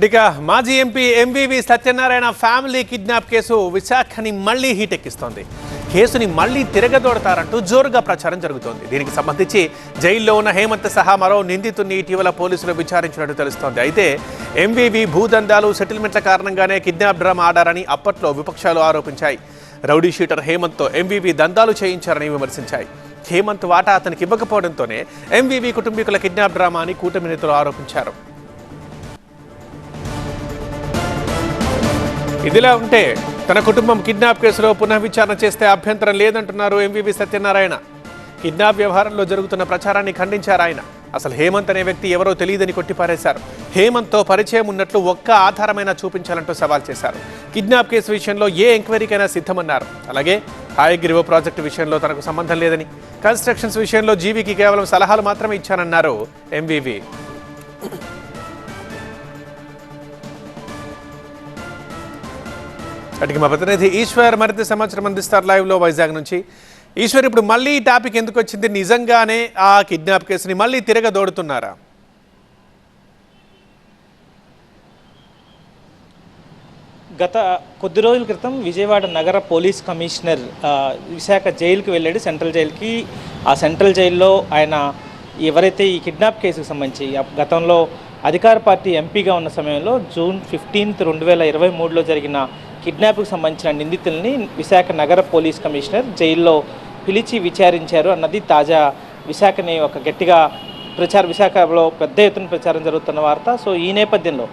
ఇక మాజీ MP MVV Satyanarayana family kidnap case విశాఖని మళ్ళీ హీటెక్కిస్తోంది కేసుని మళ్ళీ తిరగదోడతారంటూ జోరుగా ప్రచారం జరుగుతోంది. దీనికి సంబంధించి జైల్లో ఉన్న హేమంత్ సహా మరో నిందితుడిని ఇటీవల పోలీసులు విచారించినట్టు తెలుస్తోంది. అయితే ఎంవివి భూదందాలు సెటిల్మెంట్ల కారణంగానే కిడ్నాప్ డ్రామా ఆడారని అప్పట్లో విపక్షాలు ఆరోపించాయి. రౌడీ షీటర్ హేమంత్తో ఎంవివి దందాలు చేయించారని విమర్శించాయి. హేమంత్ వాటా అతనికి ఇవ్వకపోవడంతోనే ఎంవివి కుటుంబీకుల కిడ్నాప్ డ్రామా అని కూటమి నేతలు ఆరోపించారు. ఇదిలా ఉంటే తన కుటుంబం కిడ్నాప్ కేసులో పునఃవిచారణ చేస్తే అభ్యంతరం లేదంటున్నారు ఎంవివి సత్యనారాయణ. కిడ్నాప్ వ్యవహారంలో జరుగుతున్న ప్రచారాన్ని ఖండించారు ఆయన. అసలు హేమంత్ అనే వ్యక్తి ఎవరో తెలియదని కొట్టిపారేశారు. హేమంత్తో పరిచయం ఉన్నట్లు ఒక్క ఆధారమైనా చూపించాలంటూ సవాల్ చేశారు. కిడ్నాప్ కేసు విషయంలో ఏ ఎంక్వైరీకైనా సిద్ధమన్నారు. అలాగే హాయగిరివో ప్రాజెక్టు విషయంలో తనకు సంబంధం లేదని కన్స్ట్రక్షన్స్ విషయంలో జీవికి కేవలం సలహాలు మాత్రమే ఇచ్చానన్నారు ఎంవివి. అటుకి మా ప్రతినిధి ఈశ్వర్ మరింత సమాచారం అందిస్తారు లైవ్లో వైజాగ్ నుంచి. ఈశ్వర్ ఇప్పుడు మళ్ళీ ఈ టాపిక్ ఎందుకు వచ్చింది? నిజంగానే ఆ కిడ్నాప్ కేసుని మళ్ళీ తిరగదోడుతున్నారా? గత కొద్ది రోజుల క్రితం విజయవాడ నగర పోలీస్ కమిషనర్ విశాఖ జైలుకి వెళ్ళాడు సెంట్రల్ జైలుకి. ఆ సెంట్రల్ జైల్లో ఆయన ఎవరైతే ఈ కిడ్నాప్ కేసుకు సంబంధించి గతంలో అధికార పార్టీ ఎంపీగా ఉన్న సమయంలో జూన్ ఫిఫ్టీన్త్ రెండు వేల ఇరవై మూడులో జరిగిన కిడ్నాప్కు సంబంధించిన నిందితుల్ని విశాఖ నగర పోలీస్ కమిషనర్ జైల్లో పిలిచి విచారించారు అన్నది తాజా విశాఖని ఒక గట్టిగా ప్రచార విశాఖలో పెద్ద ఎత్తున ప్రచారం జరుగుతున్న వార్త. సో ఈ నేపథ్యంలో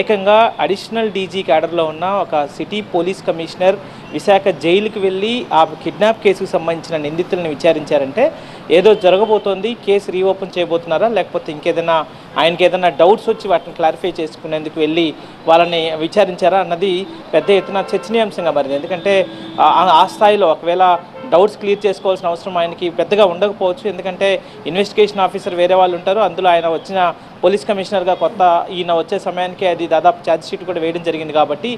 ఏకంగా అడిషనల్ డీజీ క్యాడర్లో ఉన్న ఒక సిటీ పోలీస్ కమిషనర్ విశాఖ జైలుకి వెళ్ళి ఆ కిడ్నాప్ కేసుకు సంబంధించిన నిందితులను విచారించారంటే ఏదో జరగబోతోంది కేసు రీఓపెన్ చేయబోతున్నారా లేకపోతే ఇంకేదైనా ఆయనకి ఏదైనా డౌట్స్ వచ్చి వాటిని క్లారిఫై చేసుకునేందుకు వెళ్ళి వాళ్ళని విచారించారా అన్నది పెద్ద ఎత్తున చర్చనీయాంశంగా మారింది. ఎందుకంటే ఆ- ఆ స్థాయిలో ఒకవేళ డౌట్స్ క్లియర్ చేసుకోవాల్సిన అవసరం ఆయనకి పెద్దగా ఉండకపోవచ్చు. ఎందుకంటే ఇన్వెస్టిగేషన్ ఆఫీసర్ వేరే వాళ్ళు ఉంటారు. అందులో ఆయన వచ్చిన పోలీస్ కమిషనర్గా కొత్త ఈయన వచ్చే సమయానికి అది దాదాపు ఛార్జ్ షీట్ కూడా వేయడం జరిగింది కాబట్టి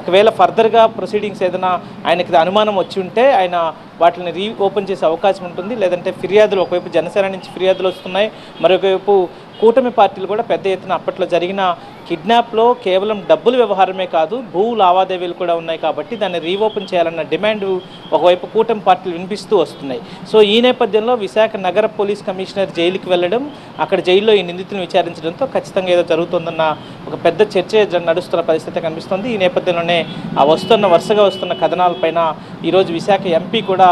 ఒకవేళ ఫర్దర్గా ప్రొసీడింగ్స్ ఏదైనా ఆయనకి అనుమానం వచ్చి ఉంటే ఆయన వాటిని రీ ఓపెన్ చేసే అవకాశం ఉంటుంది. లేదంటే ఫిర్యాదులు ఒకవైపు జనసేన నుంచి ఫిర్యాదులు వస్తున్నాయి. మరొకవైపు కూటమి పార్టీలు కూడా పెద్ద ఎత్తున అప్పట్లో జరిగిన కిడ్నాప్లో కేవలం డబ్బుల వ్యవహారమే కాదు భూ లావాదేవీలు కూడా ఉన్నాయి కాబట్టి దాన్ని రీఓపెన్ చేయాలన్న డిమాండ్ ఒకవైపు కూటమి పార్టీలు వినిపిస్తూ వస్తున్నాయి. సో ఈ నేపథ్యంలో విశాఖ నగర పోలీస్ కమిషనర్ జైలుకి వెళ్ళడం అక్కడ జైల్లో ఈ నిందితులను విచారించడంతో ఖచ్చితంగా ఏదో జరుగుతుందన్న ఒక పెద్ద చర్చ నడుస్తున్న పరిస్థితి కనిపిస్తుంది. ఈ నేపథ్యంలోనే ఆ వస్తున్న వరుసగా వస్తున్న కథనాలపైన ఈరోజు విశాఖ ఎంపీ కూడా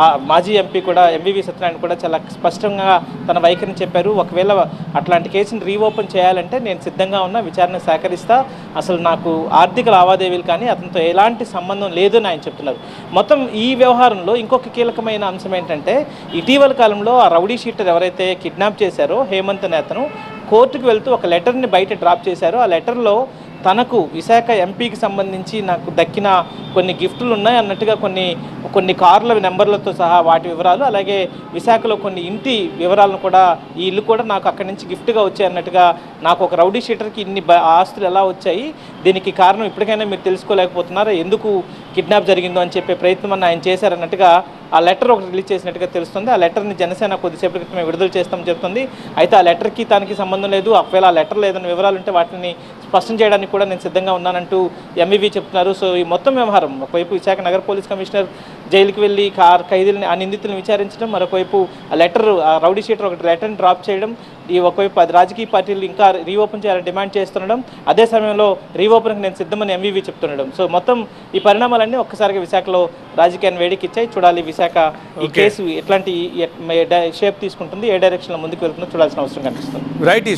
ఆ మాజీ ఎంపీ కూడా ఎంవివి సత్యనారాయణ కూడా చాలా స్పష్టంగా తన వైఖరిని చెప్పారు. ఒకవేళ అట్లాంటి కేసుని రీఓపెన్ చేయాలంటే నేను సిద్ధంగా ఉన్నా విచారణ సహకరిస్తా అసలు నాకు ఆర్థిక లావాదేవీలు కానీ అతనితో ఎలాంటి సంబంధం లేదు అని ఆయన చెప్తున్నారు. మొత్తం ఈ వ్యవహారంలో ఇంకొక కీలకమైన అంశం ఏంటంటే ఇటీవల కాలంలో ఆ రౌడీ షీటర్ ఎవరైతే కిడ్నాప్ చేశారో హేమంత్ అనే అతను కోర్టుకు వెళ్తూ ఒక లెటర్ని బయట డ్రాప్ చేశారు. ఆ లెటర్లో తనకు విశాఖ ఎంపీకి సంబంధించి నాకు దక్కిన కొన్ని గిఫ్టులు ఉన్నాయి అన్నట్టుగా కొన్ని కొన్ని కార్ల నెంబర్లతో సహా వాటి వివరాలు అలాగే విశాఖలో కొన్ని ఇంటి వివరాలను కూడా ఈ ఇల్లు కూడా నాకు అక్కడి నుంచి గిఫ్ట్గా వచ్చాయి అన్నట్టుగా నాకు ఒక రౌడీ షీటర్కి ఇన్ని ఆస్తులు ఎలా వచ్చాయి దీనికి కారణం ఇప్పటికైనా మీరు తెలుసుకోలేకపోతున్నారా ఎందుకు కిడ్నాప్ జరిగిందో అని చెప్పే ప్రయత్నం అన్న ఆయన చేశారన్నట్టుగా ఆ లెటర్ ఒకటి రిలీజ్ చేసినట్టుగా తెలుస్తుంది. ఆ లెటర్ని జనసేన కొద్దిసేపటి క్రితమే విడుదల చేస్తామని చెప్తుంది. అయితే ఆ లెటర్కి తనకి సంబంధం లేదు. ఒకవేళ ఆ లెటర్లో ఏదైనా వివరాలు ఉంటే వాటిని స్పష్టం చేయడానికి కూడా నేను సిద్ధంగా ఉన్నానంటూ ఎంవివి చెప్తున్నారు. సో ఈ మొత్తం వ్యవహారం ఒకవైపు విశాఖ నగర పోలీస్ కమిషనర్ జైలుకి వెళ్ళి కార్ ఖైదీలని ఆ నిందితులను విచారించడం మరొకవైపు ఆ లెటర్ ఆ రౌడీ షీటర్ ఒకటి లెటర్ని డ్రాప్ చేయడం ఈ ఒకవైపు రాజకీయ పార్టీలు ఇంకా రీఓపెన్ చేయాలని డిమాండ్ చేస్తుండడం అదే సమయంలో రీఓపెన్కి నేను సిద్ధమని ఎంవివి చెప్తుండడం. సో మొత్తం ఈ పరిణామాలన్నీ ఒక్కసారిగా విశాఖలో రాజకీయాన్ని వేడికిచ్చాయి. చూడాలి విశాఖ ఈ కేసు ఎట్లాంటి షేప్ తీసుకుంటుంది ఏ డైరెక్షన్లో ముందుకు వెళ్తుందో చూడాల్సిన అవసరం కనిపిస్తుంది. రైట్